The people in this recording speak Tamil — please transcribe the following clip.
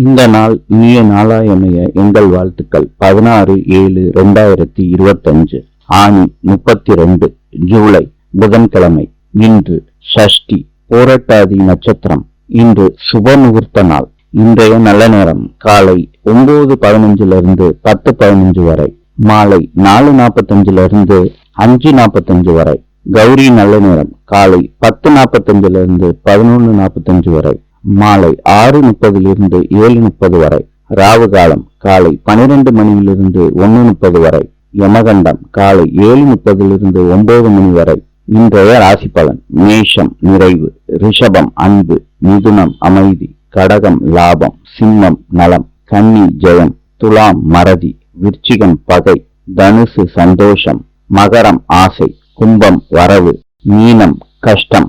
இந்த நாள் இனிய நாளாயமைய எங்கள் வாழ்த்துக்கள். பதினாறு ஏழு ரெண்டாயிரத்தி இருபத்தஞ்சு ஆணி முப்பத்தி ரெண்டு ஜூலை புதன்கிழமை இன்று ஷஷ்டி போரட்டாதி நட்சத்திரம் இன்று சுப முகூர்த்த நாள். இன்றைய நல்ல நேரம் காலை ஒன்பது பதினஞ்சுல இருந்து பத்து பதினஞ்சு வரை மாலை நாலு நாற்பத்தஞ்சுல இருந்து அஞ்சு நாற்பத்தஞ்சு வரை. கௌரி நல்ல நேரம் காலை பத்து நாற்பத்தஞ்சுல இருந்து நாற்பத்தஞ்சு வரை. மாலை ஆறு முப்பதிலிருந்து ஏழு முப்பது வரை. ராவு காலம் காலை பனிரெண்டு மணியிலிருந்து ஒன்று முப்பது வரை. யமகண்டம் காலை ஏழு முப்பதிலிருந்து ஒன்பது மணி வரை. இன்றைய ராசி பலன் மேஷம் நிறைவு ரிஷபம் அன்பு மிதுனம் அமைதி கடகம் லாபம் சிம்மம் நலம் கன்னி ஜெயம் துலாம் மறதி விருச்சிகம் பகை தனுசு சந்தோஷம் மகரம் ஆசை கும்பம் வரவு மீனம் கஷ்டம்